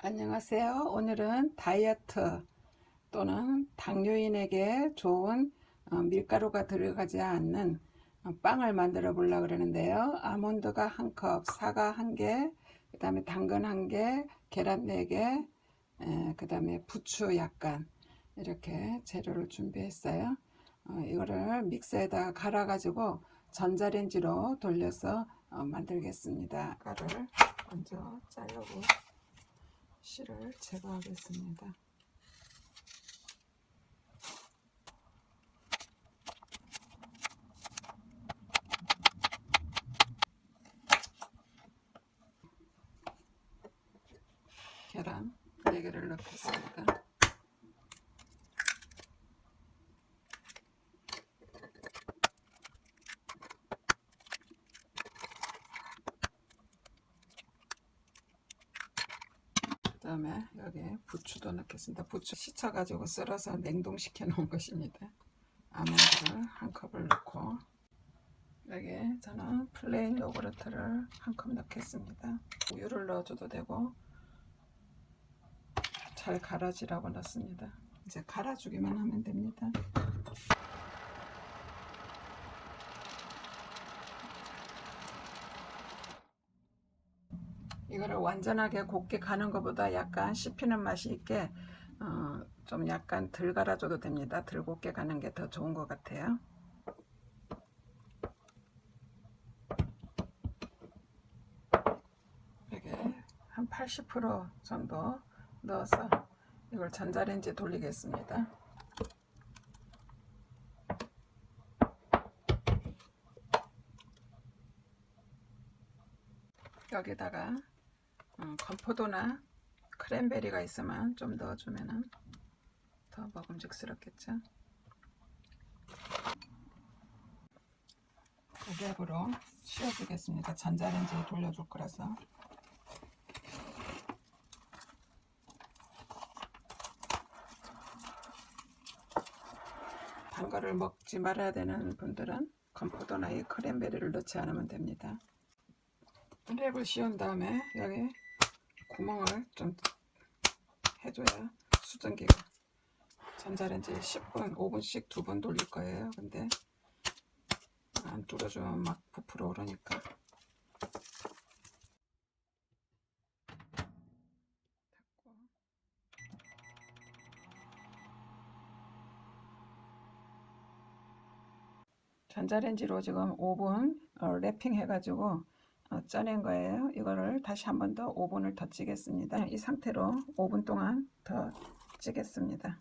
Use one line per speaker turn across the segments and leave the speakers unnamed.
안녕하세요. 오늘은 다이어트 또는 당뇨인에게 좋은 어, 밀가루가 들어가지 않는 어, 빵을 만들어 보려고 그러는데요. 아몬드가 한 컵, 사과 한 개, 그 다음에 당근 한 개, 계란 네 개, 그 다음에 부추 약간 이렇게 재료를 준비했어요. 어, 이거를 믹서에다가 갈아 가지고 전자레인지로 돌려서 어, 만들겠습니다. 가루를 먼저 자르고 씨를 제거하겠습니다. 계란 4개를 넣겠습니다. 그 다음에 여기 부추도 넣겠습니다. 부추 씻어가지고 썰어서 냉동시켜 놓은 것입니다. 아몬드를 한 컵을 넣고 여기 저는 플레인 요구르트를 한 컵 넣겠습니다. 우유를 넣어줘도 되고 잘 갈아지라고 넣습니다. 이제 갈아주기만 하면 됩니다. 이거를 완전하게 곱게 가는 것보다 약간 씹히는 맛이 있게 어, 좀 약간 덜 갈아줘도 됩니다. 덜 곱게 가는 게 더 좋은 것 같아요. 이게 한 80% 정도 넣어서 이걸 전자레인지 돌리겠습니다. 여기다가 음, 건포도나 크랜베리가 있으면 좀 넣어주면 더 먹음직스럽겠죠. 고객으로 씌워주겠습니다. 전자레인지에 돌려줄 거라서. 단 거를 먹지 말아야 되는 분들은 건포도나 이 크랜베리를 넣지 않으면 됩니다. 랩을 씌운 다음에 여기 구멍을 좀 해줘야 수증기가 전자레인지 10분, 5분씩 두 번 돌릴 거예요. 근데 안 뚫어주면 막 부풀어 오르니까 전자레인지로 지금 5분 어, 랩핑 해가지고 어, 짜낸 거예요. 이거를 다시 한 번 더 5분을 더 찌겠습니다. 이 상태로 5분 동안 더 찌겠습니다.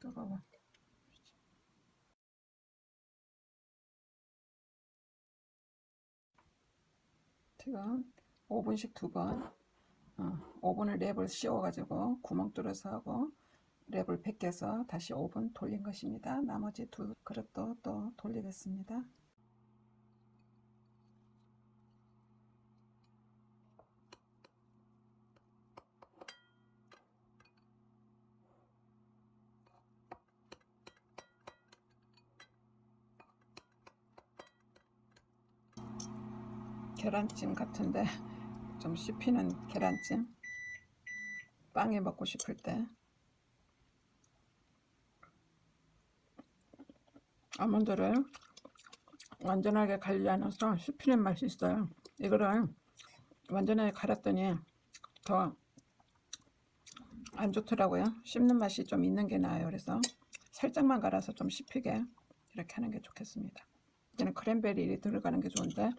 뜨거워. 지금 5분씩 두 번, 어, 5분을 랩을 씌워가지고 구멍 뚫어서 하고 랩을 벗겨서 다시 5분 돌린 것입니다. 나머지 두 그릇도 또 돌리겠습니다. 계란찜 같은데 좀 씹히는 계란찜? 빵에 먹고 싶을 때. 아몬드를 완전하게 않아서 씹히는 맛이 있어요. 이거를 완전하게 갈았더니 더 안 좋더라고요. 씹는 맛이 좀 있는 게 나아요. 그래서 살짝만 갈아서 좀 씹히게 이렇게 하는 게 좋겠습니다. 이제는 크랜베리 들어가는 게 좋은데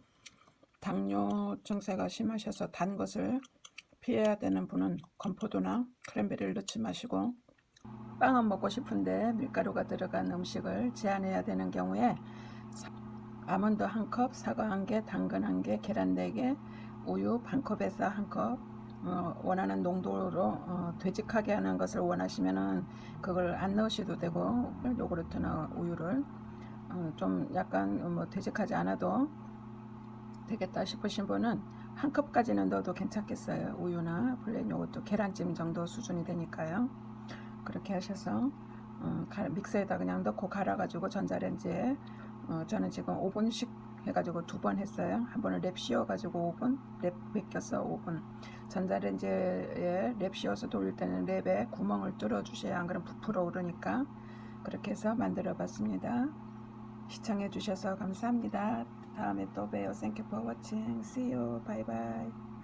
당뇨 증세가 심하셔서 단 것을 피해야 되는 분은 건포도나 크랜베리를 넣지 마시고 빵은 먹고 싶은데 밀가루가 들어간 음식을 제한해야 되는 경우에 아몬드 한 컵, 사과 한 개, 당근 한 개, 계란 네 개, 우유 반 컵에서 한 컵, 어, 원하는 농도로 어, 되직하게 하는 것을 원하시면은 그걸 안 넣으셔도 되고 요구르트나 우유를 어, 좀 약간 뭐 되직하지 않아도 되겠다 싶으신 분은 한 컵까지는 넣어도 괜찮겠어요. 우유나 플레인 요것도 계란찜 정도 수준이 되니까요. 그렇게 하셔서 어, 믹서에다 그냥 넣고 갈아가지고 전자레인지에 어, 저는 지금 5분씩 해가지고 두 번 했어요. 한 번은 랩 씌워가지고 5분, 랩 벗겨서 5분. 전자레인지에 랩 씌워서 돌릴 때는 랩에 구멍을 뚫어 주셔야 안 그러면 부풀어 오르니까 그렇게 해서 만들어 봤습니다. 시청해 주셔서 감사합니다. 다음에 또 봬요. Thank you for watching. See you. Bye bye.